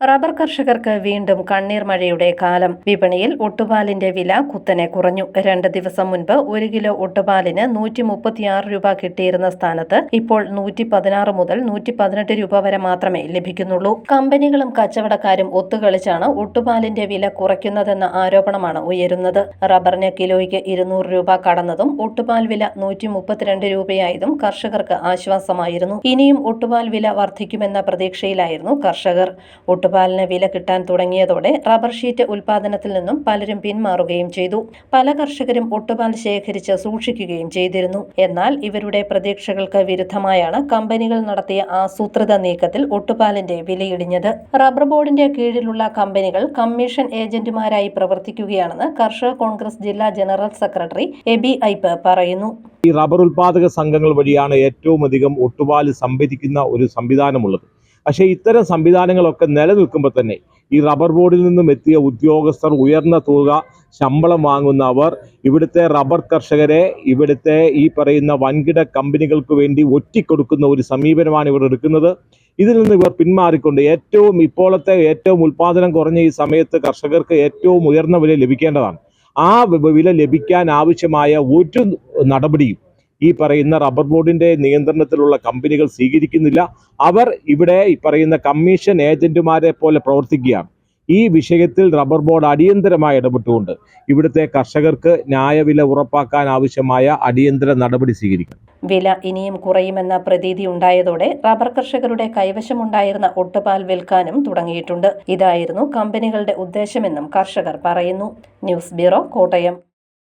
Rubber കർഷകർക്ക് വീണ്ടും കണ്ണീർ മഴയുടെ കാലം. വിപണിയിൽ ഒട്ടുപാലിന്റെ വില കുത്തനെ കുറഞ്ഞു. രണ്ട് ദിവസം മുൻപ് ഒരു കിലോ ഒട്ടുപാലിന് നൂറ്റി മുപ്പത്തിയാറ് രൂപ കിട്ടിയിരുന്ന സ്ഥാനത്ത് ഇപ്പോൾ നൂറ്റി പതിനാറ് മുതൽ നൂറ്റി പതിനെട്ട് രൂപ വരെ മാത്രമേ ലഭിക്കുന്നുള്ളൂ. കമ്പനികളും കച്ചവടക്കാരും ഒത്തുകളിച്ചാണ് ഒട്ടുപാലിന്റെ വില കുറയ്ക്കുന്നതെന്ന ആരോപണമാണ് ഉയരുന്നത്. റബ്ബറിന് കിലോയ്ക്ക് ഇരുന്നൂറ് രൂപ കടന്നതും ഒട്ടുപാൽ വില നൂറ്റി മുപ്പത്തിരണ്ട് രൂപയായതും കർഷകർക്ക് ആശ്വാസമായിരുന്നു. ഇനിയും ഒട്ടുപാൽ വില വർദ്ധിക്കുമെന്ന പ്രതീക്ഷയിലായിരുന്നു കർഷകർ. ഒട്ടുപാലിന് വില കിട്ടാൻ തുടങ്ങിയതോടെ റബ്ബർ ഷീറ്റ് ഉൽപാദനത്തിൽ നിന്നും പലരും പിന്മാറുകയും ചെയ്തു. പല കർഷകരും ഒട്ടുപാൽ ശേഖരിച്ച് സൂക്ഷിക്കുകയും ചെയ്തിരുന്നു. എന്നാൽ ഇവരുടെ പ്രതീക്ഷകൾക്ക് വിരുദ്ധമായാണ് കമ്പനികൾ നടത്തിയ ആസൂത്രിത നീക്കത്തിൽ ഒട്ടുപാലിന്റെ വിലയിടിഞ്ഞത്. റബ്ബർ ബോർഡിന്റെ കീഴിലുള്ള കമ്പനികൾ കമ്മീഷൻ ഏജന്റുമാരായി പ്രവർത്തിക്കുകയാണെന്ന് കർഷക കോൺഗ്രസ് ജില്ലാ ജനറൽ സെക്രട്ടറി എബി ഐപ്പ് പറയുന്നു. ഈ റബ്ബർ ഉൽപാദക സംഘങ്ങൾ വഴിയാണ് ഏറ്റവും അധികം ഒട്ടുപാൽ സംഭരിക്കുന്ന ഒരു സംവിധാനമുള്ളത്. പക്ഷേ ഇത്തരം സംവിധാനങ്ങളൊക്കെ നിലനിൽക്കുമ്പോൾ തന്നെ ഈ റബ്ബർ ബോർഡിൽ നിന്നും എത്തിയ ഉദ്യോഗസ്ഥർ ഉയർന്ന തുക ശമ്പളം വാങ്ങുന്നവർ ഇവിടുത്തെ റബ്ബർ കർഷകരെ ഇവിടുത്തെ ഈ പറയുന്ന വൻകിട കമ്പനികൾക്ക് വേണ്ടി ഒറ്റിക്കൊടുക്കുന്ന ഒരു സമീപനമാണ് ഇവർ എടുക്കുന്നത്. ഇതിൽ നിന്ന് ഇവർ പിന്മാറിക്കൊണ്ട് ഏറ്റവും ഇപ്പോഴത്തെ ഏറ്റവും ഉൽപാദനം കുറഞ്ഞ ഈ സമയത്ത് കർഷകർക്ക് ഏറ്റവും ഉയർന്ന വില ലഭിക്കേണ്ടതാണ്. ആ വില ലഭിക്കാൻ ആവശ്യമായ ഒരു നടപടിയും ഈ പറയുന്ന റബ്ബർ ബോർഡിന്റെ നിയന്ത്രണത്തിലുള്ള കമ്പനികൾ സ്വീകരിക്കുന്നില്ല. അവർ ഇവിടെ ഈ പറയുന്ന കമ്മീഷൻ ഏജന്റുമാരെ പോലെ പ്രവർത്തിക്കുകയാണ്. ഈ വിഷയത്തിൽ റബ്ബർ ബോർഡ് അടിയന്തരമായി ഇടപെട്ടുകൊണ്ട് ഇവിടുത്തെ കർഷകർക്ക് ന്യായവില ഉറപ്പാക്കാൻ ആവശ്യമായ അടിയന്തര നടപടി സ്വീകരിക്കണം. വില ഇനിയും കുറയുമെന്ന പ്രതീതി ഉണ്ടായതോടെ റബ്ബർ കർഷകരുടെ കൈവശമുണ്ടായിരുന്ന ഒട്ടുപാൽ വിൽക്കാനും തുടങ്ങിയിട്ടുണ്ട്. ഇതായിരുന്നു കമ്പനികളുടെ ഉദ്ദേശമെന്നും കർഷകർ പറയുന്നു. News bureau Kottayam.